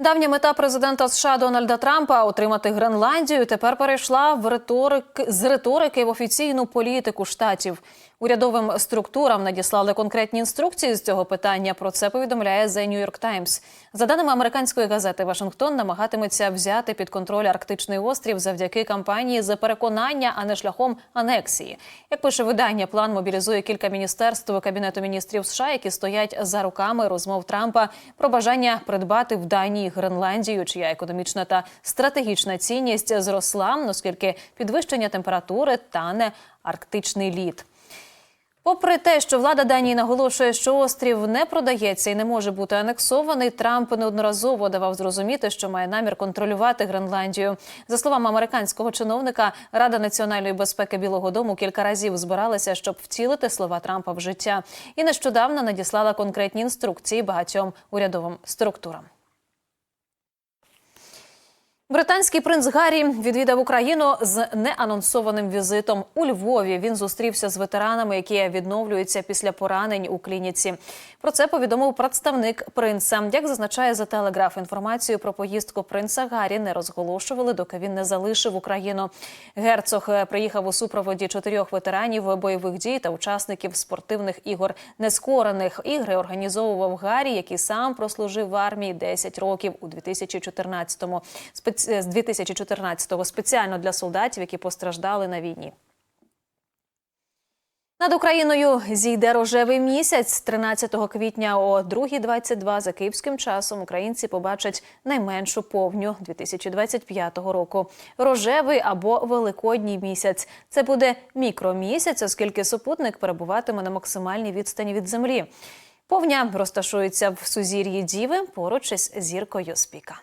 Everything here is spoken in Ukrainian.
Давня мета президента США Дональда Трампа отримати Гренландію тепер перейшла в риторик з риторики в офіційну політику штатів. Урядовим структурам надіслали конкретні інструкції з цього питання. Про це повідомляє The New York Times. За даними американської газети, Вашингтон намагатиметься взяти під контроль арктичний острів завдяки кампанії за переконання, а не шляхом анексії. Як пише видання, план мобілізує кілька міністерств кабінету міністрів США, які стоять за руками розмов Трампа про бажання придбати в Данії Гренландію, чия економічна та стратегічна цінність зросла, оскільки підвищення температури тане арктичний лід. Попри те, що влада Данії наголошує, що острів не продається і не може бути анексований, Трамп неодноразово давав зрозуміти, що має намір контролювати Гренландію. За словами американського чиновника, Рада національної безпеки Білого Дому кілька разів збиралася, щоб втілити слова Трампа в життя, і нещодавно надіслала конкретні інструкції багатьом урядовим структурам. Британський принц Гаррі відвідав Україну з неанонсованим візитом у Львові. Він зустрівся з ветеранами, які відновлюються після поранень у клініці. Про це повідомив представник принца. Як зазначає за телеграф, інформацію про поїздку принца Гаррі не розголошували, доки він не залишив Україну. Герцог приїхав у супроводі чотирьох ветеранів бойових дій та учасників спортивних ігор нескорених. Ігри організовував Гаррі, який сам прослужив в армії 10 років у 2014-му. Спец- з 2014-го спеціально для солдатів, які постраждали на війні. Над Україною зійде рожевий місяць. 13 квітня о 2.22 за київським часом українці побачать найменшу повню 2025 року. Рожевий або великодній місяць. Це буде мікромісяць, оскільки супутник перебуватиме на максимальній відстані від землі. Повня розташується в сузір'ї Діви поруч із зіркою Спіка.